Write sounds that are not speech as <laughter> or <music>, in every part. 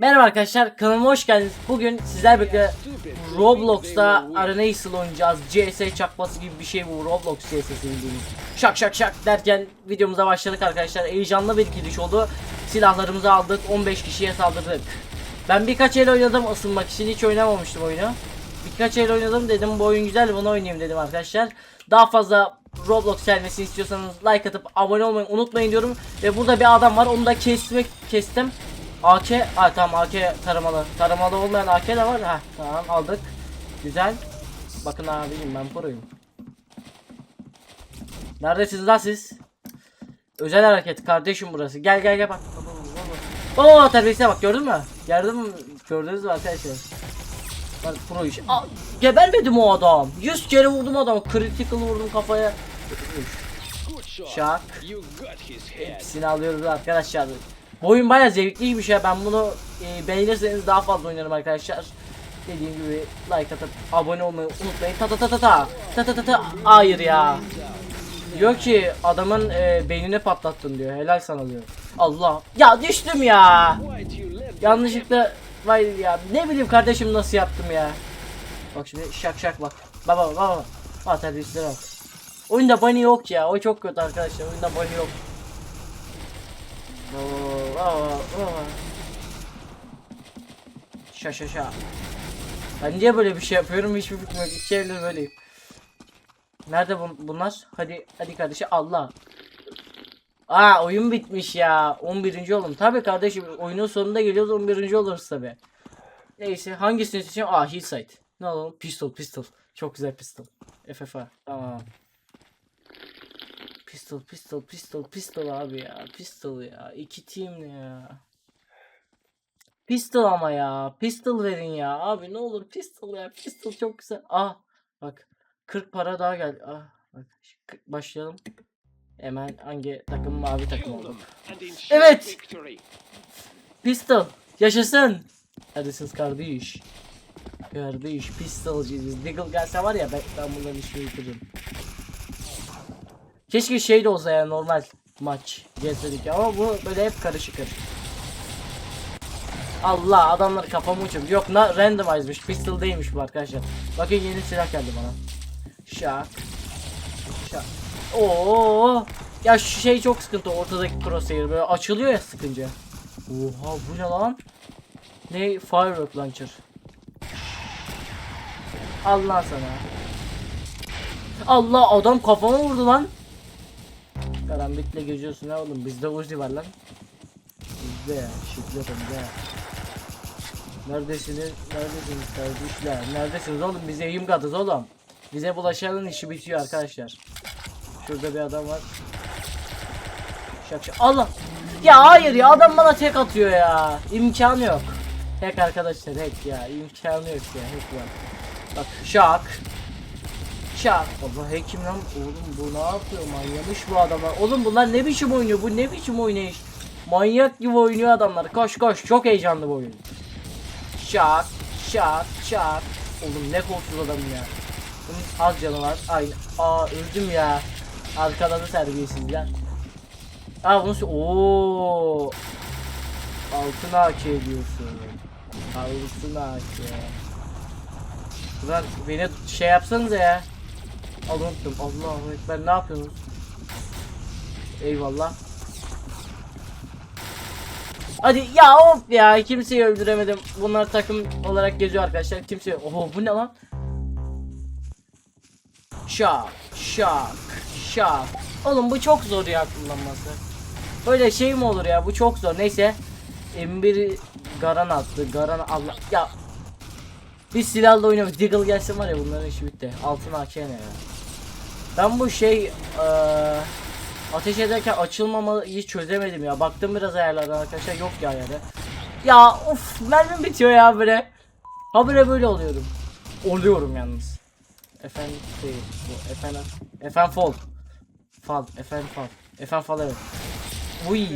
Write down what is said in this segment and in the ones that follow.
Merhaba arkadaşlar kanalıma hoş geldiniz. Bugün sizler birlikte Roblox'ta Arena Nasıl oynayacağız. CS çakması gibi bir şey bu Roblox CS'si bildiğiniz. Şak şak şak derken videomuza başladık arkadaşlar. Heyecanlı bir giriş oldu. Silahlarımızı aldık. 15 kişiye saldırdık. Ben birkaç el oynadım ısınmak için. Hiç oynamamıştım oyunu. Birkaç el oynadım dedim bu oyun güzel bunu oynayayım dedim arkadaşlar. Daha fazla Roblox gelmesini istiyorsanız like atıp abone olmayı unutmayın diyorum. Ve burada bir adam var onu da kesmek kestim. AK, ha tamam AK taramalı. Taramalı olmayan AK de var. Ha tamam aldık. Güzel. Bakın abicim ben proyum. Neredesiniz lan siz? Özel hareket kardeşim burası. Gel gel gel bak. Oo terbiyesize bak gördün mü? Gördün mü? Gördünüz mü arkadaşlar? Bak pro iş. Aa, gebermedim o adam. 100 kere vurdum adamı. Critical vurdum kafaya. Şak. Hepsini alıyoruz arkadaşlar. Bu oyun baya zevkliymiş ya. Ben bunu e, beğenirseniz daha fazla oynarım arkadaşlar. Dediğim gibi like atıp abone olmayı unutmayın. Ta ta ta ta ta. Ta ta ta ta. Hayır ya. Diyor ki adamın e, beynini patlattın diyor. Helal sana diyor. Allah. Ya düştüm ya. Yanlışlıkla vay ya. Ne bileyim kardeşim nasıl yaptım ya. Bak şimdi şak şak bak. Baba baba. Bak terbiyesizlere bak. Oyunda bunny yok ya. O çok kötü arkadaşlar. Oyunda bunny yok. Şa şa şa. Ben niye böyle bir şey yapıyorum hiçbir fikrim yok. İki evler böyleyim. Nerede bun bunlar? Hadi hadi kardeşim Allah. Aa oyun bitmiş ya. 11. oldum. Tabi kardeşim oyunun sonunda geliyoruz 11. oluruz tabi. Neyse hangisini seçeyim? Aa Hillside. Ne alalım? Pistol pistol. Çok güzel pistol. FFA. Tamam. Pistol pistol pistol pistol abi ya. Pistol ya. İki team ya? Pistol ama ya. Pistol verin ya. Abi ne olur pistol ya. Pistol çok güzel. Ah bak. 40 para daha gel. Ah bak. Başlayalım. Hemen hangi takım mavi takım oldu. Evet. Pistol. Yaşasın. Siz kardeş. Kardeş pistolcuyuz. Diggle gelse var ya ben, ben bunların işini bitiririm. Keşke şey de olsa ya normal maç CS'deki ama bu böyle hep karışık. Allah adamlar kafamı uçurdu. Yok na randomized'miş. Pistol değilmiş bu arkadaşlar. Bakın yeni silah geldi bana. Şak. Şak. Oo. Ya şu şey çok sıkıntı ortadaki crosshair böyle açılıyor ya sıkınca. Oha bu ne lan? Ne firework launcher. Allah sana. Allah adam kafama vurdu lan. Karanlıkla geziyorsun ha oğlum bizde Uzi var lan. Bizde ya şiddet önde. Neredesiniz? Neredesiniz kardeşler? Neredesiniz oğlum? Bize yiyim katız oğlum. Bize bulaşanın işi bitiyor arkadaşlar. Şurada bir adam var. Şak şak. Allah! Ya hayır ya adam bana tek atıyor ya. İmkanı yok. Hack arkadaşlar hack ya. İmkanı yok ya. Hack var. Bak şak. Şak. Baba hack'im lan. Oğlum bu ne yapıyor? Manyamış bu adamlar. Oğlum bunlar ne biçim oynuyor? Bu ne biçim oynayış? Manyak gibi oynuyor adamlar. Koş koş. Çok heyecanlı bu oyun. Şak. Şak. Şak. Oğlum ne korkusuz adamım ya. Bunun az canı var. Aynı. Aa öldüm ya. Arkada da terbiyesizler. Aa bunu ooo. Altın AK diyorsun. Altın AK. Ulan beni şey yapsanıza ya. Al unuttum. Allahu ekber ne yapıyorsunuz? Eyvallah. Hadi ya of ya kimseyi öldüremedim. Bunlar takım olarak geziyor arkadaşlar. Kimse Oho bu ne lan? Şak şak şak. Oğlum bu çok zor ya kullanması. Böyle şey mi olur ya bu çok zor. Neyse. M1 Garan attı. Garan Allah ya. Bir silahla oynuyoruz. Deagle gelsin var ya bunların işi bitti. Altın AK ne ya. Ben bu şey eee ateş ederken açılmamayı çözemedim ya. Baktım biraz ayarlardan arkadaşlar yok ya yani. Ya of mermim bitiyor ya böyle. Ha böyle böyle oluyorum. Oluyorum yalnız. Efendim şey bu efendim efendim fall. Fall efendim fall. Efendim fall evet. Uy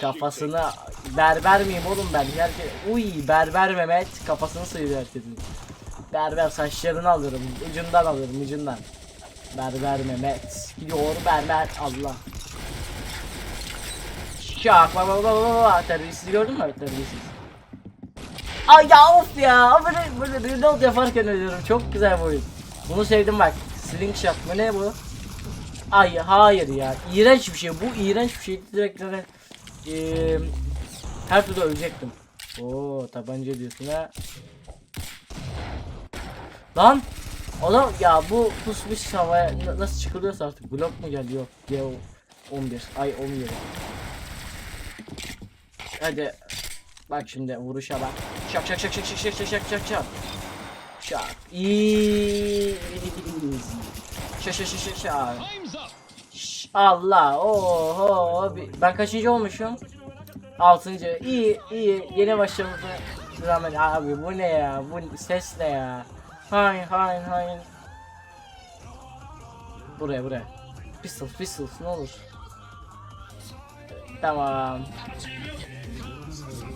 kafasına berber miyim oğlum ben? Herkes uy berber Mehmet kafasını sıyırıyor herkesin. Berber saçlarını alıyorum ucundan alıyorum ucundan. Berber Mehmet gidiyor berber Allah. Şak baba baba baba terbiyesiz gördün mü terbiyesiz. Ay ya of ya. Böyle, böyle reload yaparken ölüyorum. Çok güzel bu oyun. Bunu sevdim bak. Slingshot mı ne bu? Ay hayır ya. İğrenç bir şey. Bu iğrenç bir şey. Direkt direkt eee her türlü ölecektim. Oo tabanca diyorsun ha. Lan! Oğlum ya bu pusmuş havaya na- nasıl çıkılıyorsa artık blok mu geldi? Yok. G 11 ay 17 Hadi. Bak şimdi vuruşa bak. Şak şak şak şak şak şak şak şak şak. Şak. Şak easy şak şak şak. Şak şak Allah oho ben kaçıncı olmuşum Altıncı iyi iyi yeni başlamamıza rağmen abi bu ne ya bu ses ne ya Hayır hayır hayır. Buraya buraya. Pistol pistol ne olur. Tamam.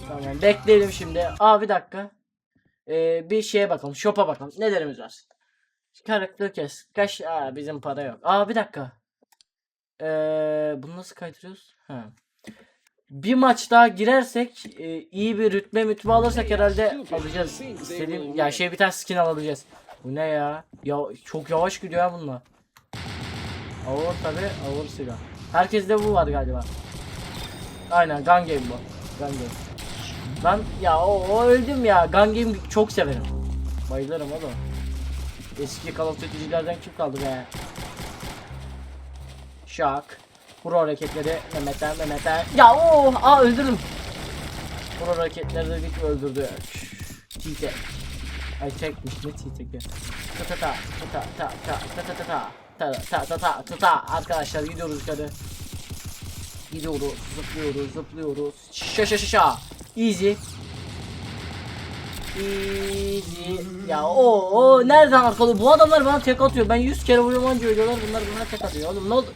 Tamam bekleyelim şimdi. Aa bir dakika. Ee, bir şeye bakalım. Shop'a bakalım. Nelerimiz var? Karakter kes. Kaç? Aa bizim para yok. Aa bir dakika. Ee, bunu nasıl kaydırıyoruz? Ha. Bir maç daha girersek e, iyi bir rütbe mütbe alırsak herhalde alacağız. İstediğim ya şey bir tane skin alabileceğiz. Bu ne ya? Ya çok yavaş gidiyor ya bunlar. Ağır tabi ağır silah. Herkeste bu var galiba. Aynen gun game bu. Gun game. Ben ya o, o öldüm ya. Gun game çok severim. Bayılırım oğlum. Eski Call of kim kaldı be? Şak. Pro hareketleri Mehmet'ten Mehmet'ten. Ya o aa öldürdüm. Pro hareketleri dedik öldürdü. T-Tek. Ay tekmiş ne. Ta ta ta ta ta ta ta ta ta ta ta ta ta ta ta ta arkadaşlar gidiyoruz yukarı. Gidiyoruz zıplıyoruz zıplıyoruz. Şa şa şa şa. Easy. Easy. Ya o o nereden arkalı? Bu adamlar bana tek atıyor. Ben 100 kere vuruyorum anca ölüyorlar. Bunlar bana tek atıyor. Oğlum ne oldu?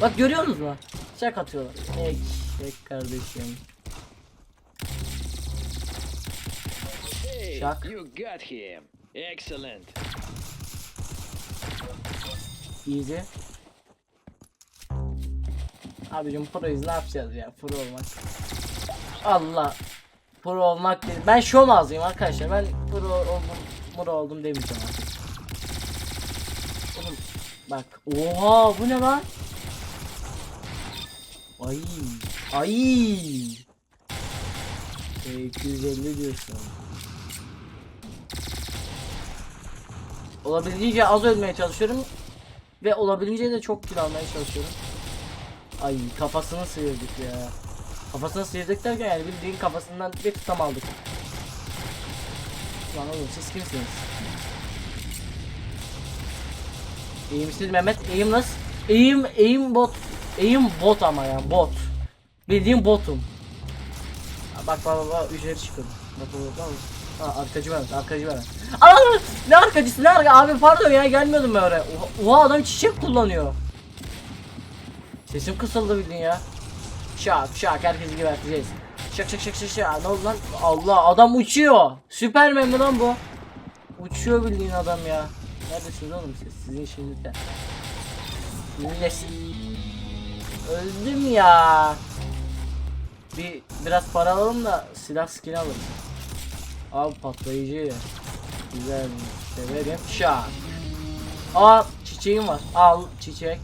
Bak görüyor musunuz mu? Tek atıyorlar. Tek, tek kardeşim. Chuck. you got him. Excellent. Easy. Abicim proyuz ne yapacağız ya pro olmak. Allah. Pro olmak değil. Ben şom ağzıyım arkadaşlar. Ben pro oldum, pro oldum demeyeceğim artık. Oğlum bak. Oha bu ne lan? Ay. Ay. E, 250 diyorsun. Olabildiğince az ölmeye çalışıyorum. Ve olabildiğince de çok kill almaya çalışıyorum. Ay kafasını sıyırdık ya. Kafasını sıyırdık derken yani bildiğin kafasından bir tutam aldık. Lan oğlum siz kimsiniz? İyi misiniz Mehmet? Eğim nasıl? Eğim, eğim bot. Eğim bot ama ya bot. Bildiğim botum. Ha, Bak bak bak, üzeri çıkıyor. Bak bak bak. Ha arkacı var, arkacı var. Aa ne arkacısı ne arka abi pardon ya gelmiyordum ben oraya. Oha adam çiçek kullanıyor. Sesim kısıldı bildin ya. Şak şak herkesi geberteceğiz. Şak şak şak şak şak ne oldu lan? Allah adam uçuyor. Süpermen mi lan bu? Uçuyor bildiğin adam ya. Neredesiniz oğlum siz? Sizin işinizde. Millet. Öldüm ya. Bir biraz para alalım da silah skin alırız. Al patlayıcı. Güzel. Severim. Şak. Aa çiçeğim var. Al çiçek.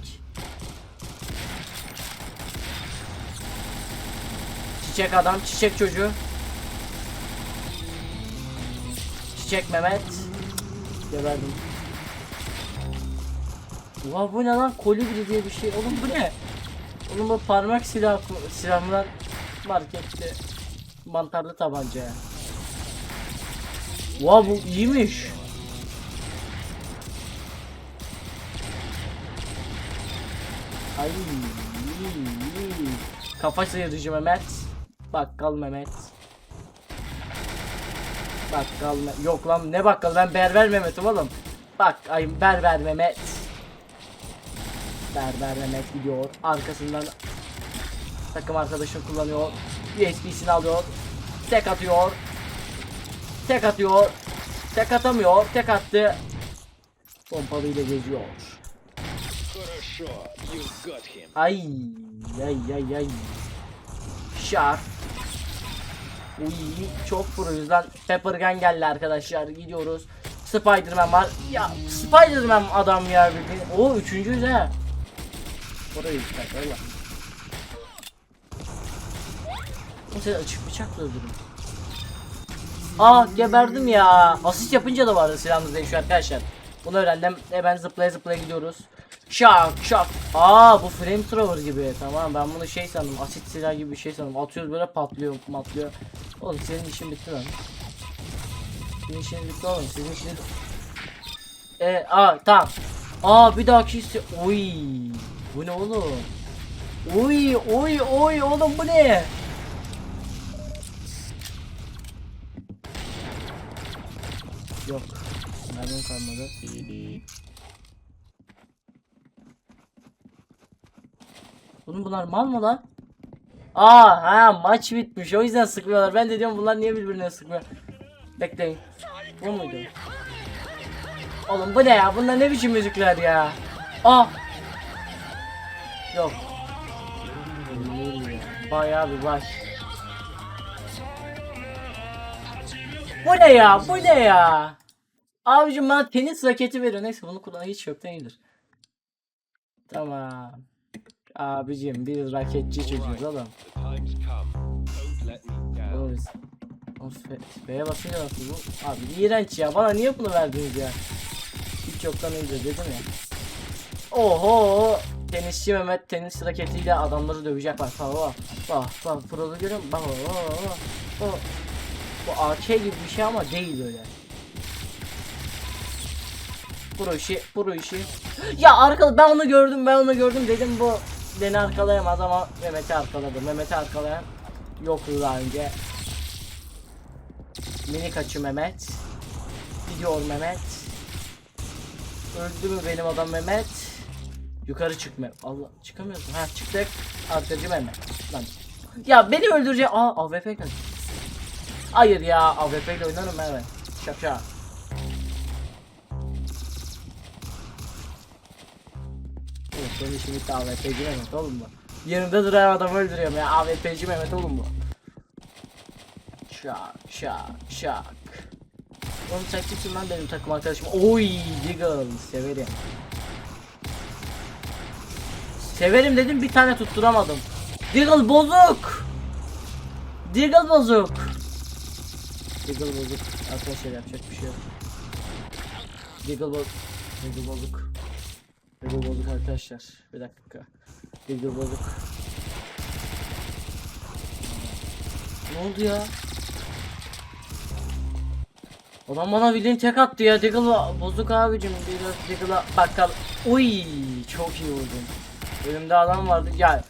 Çiçek adam, çiçek çocuğu. Çiçek Mehmet. Geberdim. Oha bu ne lan? Kolibri diye bir şey. Oğlum bu ne? Oğlum bu parmak silah silahlar markette mantarlı tabanca. Oha bu iyiymiş. Ay. Kafa sıyırıcı Mehmet. Bakkal Mehmet. Bakkal Me- Yok lan ne bakkal ben berber Mehmet'im oğlum. Bak ay berber Mehmet. Berber Mehmet gidiyor. Arkasından takım arkadaşını kullanıyor. USB'sini alıyor. Tek atıyor. Tek atıyor. Tek atamıyor. Tek attı. Pompalıyla geziyor. Ay ay ay ay. Şar. Uy çok pro yüzden Pepper Gun geldi arkadaşlar. Gidiyoruz. Spiderman var. Ya Spiderman adam ya bildiğin. O üçüncüyüz ha. Orayı çıkart. O seni açık bıçakla öldürün. Aa geberdim ya. Asist yapınca da vardı silahımız değişiyor arkadaşlar. Bunu öğrendim. Hemen zıplaya zıplaya gidiyoruz. Şak şak. Aa bu flamethrower gibi. Tamam ben bunu şey sandım. Asit silah gibi bir şey sandım. Atıyoruz böyle patlıyor patlıyor. Oğlum senin işin bitti lan. Senin işin bitti oğlum. Senin işin E aa tamam. Aa bir dahaki oy. Bu ne oğlum? Oy oy oy oğlum bu ne? Yok. Mermim kalmadı. Bunun bunlar mal mı lan? Aa ha maç bitmiş o yüzden sıkmıyorlar. Ben de diyorum bunlar niye birbirine sıkmıyor. Bekleyin. Bu muydu? Oğlum bu ne ya? Bunlar ne biçim müzikler ya? Aa. Yok. Bayağı bir baş. Bu ne ya? Bu ne ya? Abicim bana tenis raketi veriyor. Neyse bunu kullanan hiç yoktan iyidir. Tamam. Abicim biz raketçi çocuğuz Of, F- B'ye basınca nasıl bu? Abi iğrenç ya. Bana niye bunu verdiniz ya? Hiç yoktan iyidir dedim ya. Oho! Tenisçi Mehmet tenis raketiyle adamları dövecek bak. Bak bak. Bak bak. Görüyor musun? Bak bak bak. bak. Bu AK gibi bir şey ama değil öyle. Pro işi, pro işi. Ya arkadaş ben onu gördüm, ben onu gördüm dedim bu beni arkalayamaz ama Mehmet'i arkaladı. Mehmet'i arkalayan yoktu daha önce. Mini kaçı Mehmet. Gidiyor Mehmet. Öldü mü benim adam Mehmet? Yukarı çık Mehmet. Allah çıkamıyorsun. Ha çıktık. Arkacı Mehmet. Lan. Ya beni öldürecek. Aa AWP kaç. Hayır ya AWP ile oynarım Mehmet. Şaka. Evet benim işim bitti AWP'ci Mehmet oğlum bu. Yanımda duran adamı öldürüyorum ya AWP'ci Mehmet oğlum bu. Şak şak şak. Oğlum sen kimsin lan benim takım arkadaşım? Oy Deagle severim. Severim dedim bir tane tutturamadım. Deagle bozuk. Deagle bozuk. Deagle bozuk. Arkadaşlar yapacak bir şey yok. Deagle bozuk. Deagle bozuk. Deagle bozuk arkadaşlar. Bir dakika. Deagle bozuk. Ne oldu ya? Adam bana bildiğin tek attı ya Diggle'a bozuk abicim biraz Diggle'a bakkal Uy çok iyi vurdum Önümde adam vardı. Ya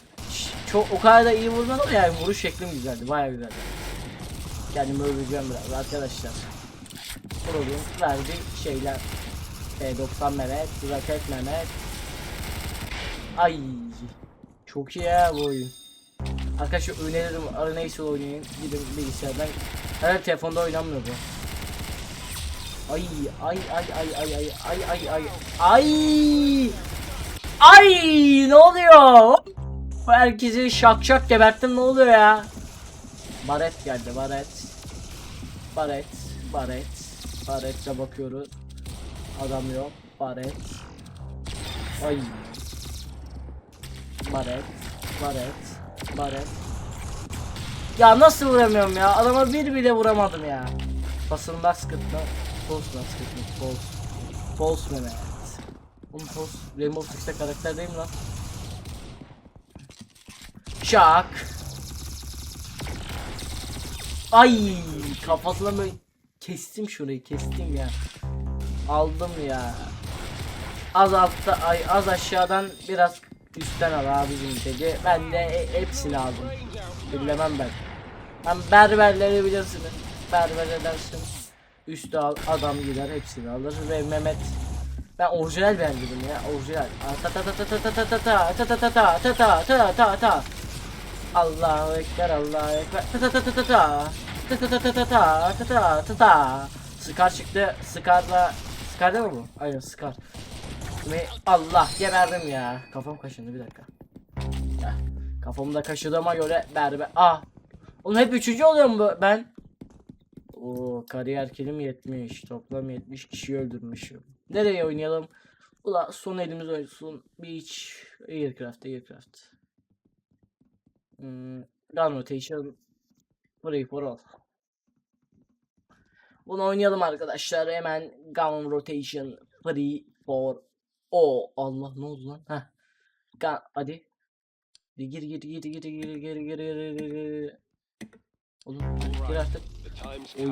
çok o kadar da iyi vurmadım ama yani vuruş şeklim güzeldi baya güzeldi. Kendimi öveceğim biraz arkadaşlar. Problem verdi şeyler. P90 Mehmet, Raket Mehmet. Ay çok iyi ya bu oyun. Arkadaşlar öneririm Arena'yı oynayın. Gidin bilgisayardan. Herhalde telefonda oynanmıyor bu. Ay ay ay ay ay ay ay ay ay. Ay ay ne oluyor? Herkesi şak şak geberttim ne oluyor ya? Baret geldi baret. Baret baret. Baretle bakıyoruz. Adam yok. Baret. Ay. Baret. Baret. Baret. Ya nasıl vuramıyorum ya? Adama bir bile vuramadım ya. Basında sıkıntı. False sıkıntı. False. False Mehmet. Oğlum False. Rainbow Six'te karakter değil mi lan? Şak. Ay kafasına böyle kestim şurayı kestim ya. Aldım ya. Az altta ay az aşağıdan biraz üstten al abicim dedi. Ben de e- hepsini aldım. Bilemem ben. Ben berberleri bilirsiniz. Berber edersin. Üstü al, adam gider hepsini alır ve Mehmet ben orijinal beğendim ya orijinal. Ta ta ta ta ta ta ta ta ta ta ta ta ta ta ta ta ta Allahu ekber Allahu ekber ta ta ta ta ta ta ta ta ta ta ta ta ta ta ta ta Scar çıktı. Scar'la Scar değil mi bu? Aynen Scar. Ve Allah geberdim ya. Kafam kaşındı bir dakika. Kafamda kaşıdığıma göre berber. Ah. Oğlum hep üçüncü oluyorum bu- ben. Oo kariyer kilim 70. Toplam 70 kişi öldürmüşüm. Nereye oynayalım? Ula son elimiz oysun. Beach, Aircraft, Aircraft. Hmm, gun rotation. Free for all. Bunu oynayalım arkadaşlar. Hemen gun rotation. Free for all. Allah ne oldu lan? Heh. Gun, hadi. Gir gir gir gir gir gir gir gir gir gir Oğlum gir artık. Oy.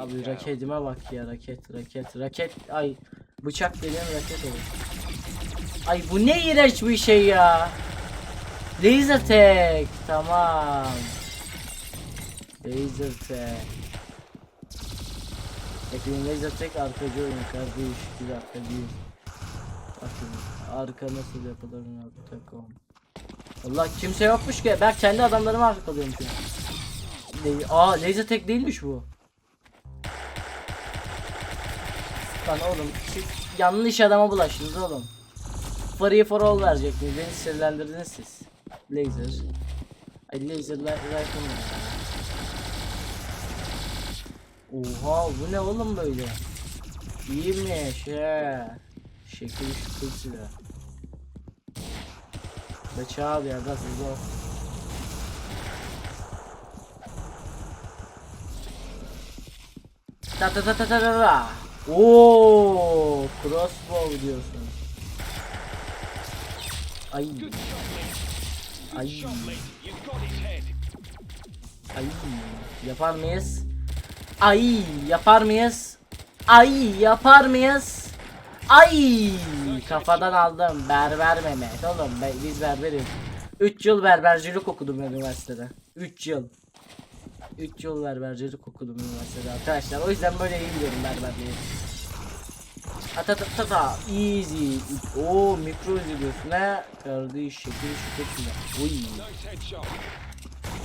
Abi raketime bak ya raket raket raket ay bıçak dediğim raket olur. Ay bu ne iğrenç bir şey ya. Laser tag tamam. Laser tag. Ekibin laser tag arkacı oyunu kardeş bir dakika bir. Bakın arka nasıl yapılır takım. Allah kimse yokmuş ki ben kendi adamlarımı arkalıyorum şu Le- Aa laser tag değilmiş bu. Lan oğlum siz yanlış adama bulaştınız oğlum. Free for all verecektiniz. Beni sinirlendirdiniz siz. Laser. Ay laser li- rifle mı? Oha bu ne oğlum böyle? İyiymiş he. Şekil şükür silah. Bıçağı abi ya gaz hızlı Ta ta ta ta ta ta ta. Crossbow diyorsun. Ay. Ay. Ay. Yapar mıyız? Ay, yapar mıyız? Ay, yapar mıyız? Ay, kafadan aldım. Berber Mehmet. Oğlum biz berberiz. 3 yıl berbercilik okudum üniversitede. 3 yıl. 3 yıl berbercilik okudum üniversitede arkadaşlar. O yüzden böyle iyi biliyorum berberliği. Ata ta ta easy. Oo mikro izliyorsun ha. Kardeş şekil şükür Uy. Nice headshot.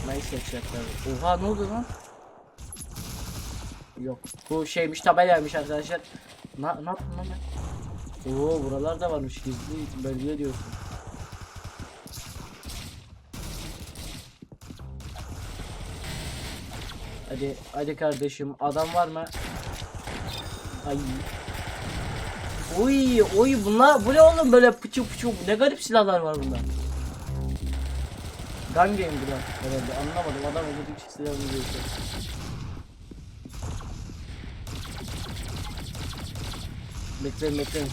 Nice headshotlar. Oha ne oldu lan? Yok. Bu şeymiş tabelaymış arkadaşlar. Na, ne yaptın lan? Oo buralar da varmış gizli bölge diyorsun. Hadi hadi kardeşim adam var mı? Ay. Oy oy bunlar bu ne oğlum böyle pıçı pıçı ne garip silahlar var bunda. Gun game bu da herhalde anlamadım adam öldürdükçe silahını değişiyor. Bekleyin bekleyin.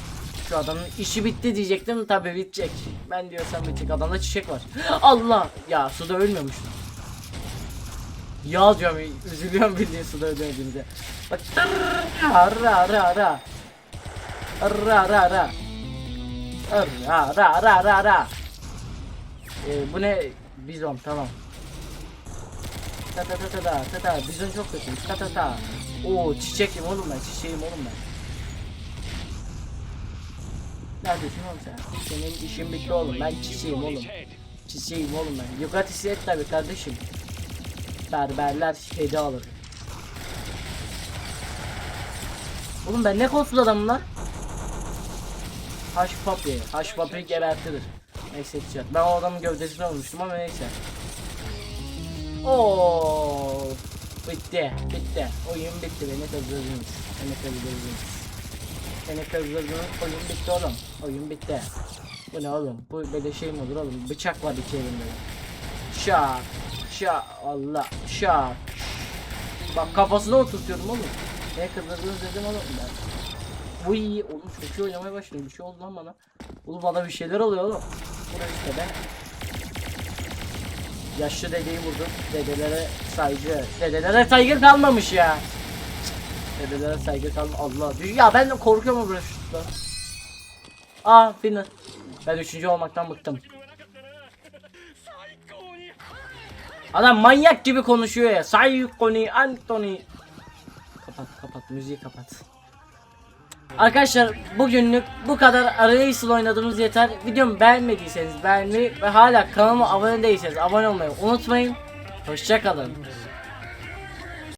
Şu adamın işi bitti diyecektim tabi bitecek. Ben diyorsam bitecek adamda çiçek var. <gasps> Allah ya suda ölmüyormuş. Ya diyorum üzülüyorum bildiğin suda ölmediğimde. Bak ara ara ara. Ara ara ara. Ara ara ara ara ara. Ee, bu ne? Bizon tamam. Ta ta ta ta ta ta ta bizon çok kötü. Ta ta ta. Oo çiçekim oğlum ben çiçeğim oğlum ben. Neredesin oğlum sen? Senin işin bitti oğlum ben çiçeğim oğlum. Çiçeğim oğlum ben. Yukatisi et tabi kardeşim. Berberler hediye alır. Oğlum ben ne kolsuz adamım lan? Haş papi. Haş papi gebertilir. Neyse çat. Ben o adamın gövdesine olmuştum ama neyse. Oo, bitti, bitti. Oyun bitti. Beni kızdırdınız. Beni kızdırdınız. Beni kızdırdınız. Oyun bitti oğlum. Oyun bitti. Bu ne oğlum? Bu böyle şey mi olur oğlum? Bıçak var iki elimde. Şak. Allah. Şak. Bak kafasına oturtuyorum oğlum. Ne kızdırdınız dedim oğlum ben. Uy oğlum çok iyi oynamaya başladım. Bir şey oldu lan bana. Oğlum bana bir şeyler oluyor oğlum. Buraya işte ben. Yaşlı dedeyi vurdum. Dedelere saygı. Dedelere saygı kalmamış ya. Dedelere saygı kalma. Allah. Ya ben de korkuyorum o şutla. Aa final. Ben üçüncü olmaktan bıktım. Adam manyak gibi konuşuyor ya. Saykoni Anthony. Kapat kapat müziği kapat. Arkadaşlar bugünlük bu kadar Arayısıl oynadığımız yeter. Videomu beğenmediyseniz beğenmeyi ve hala kanalıma abone değilseniz abone olmayı unutmayın. Hoşçakalın.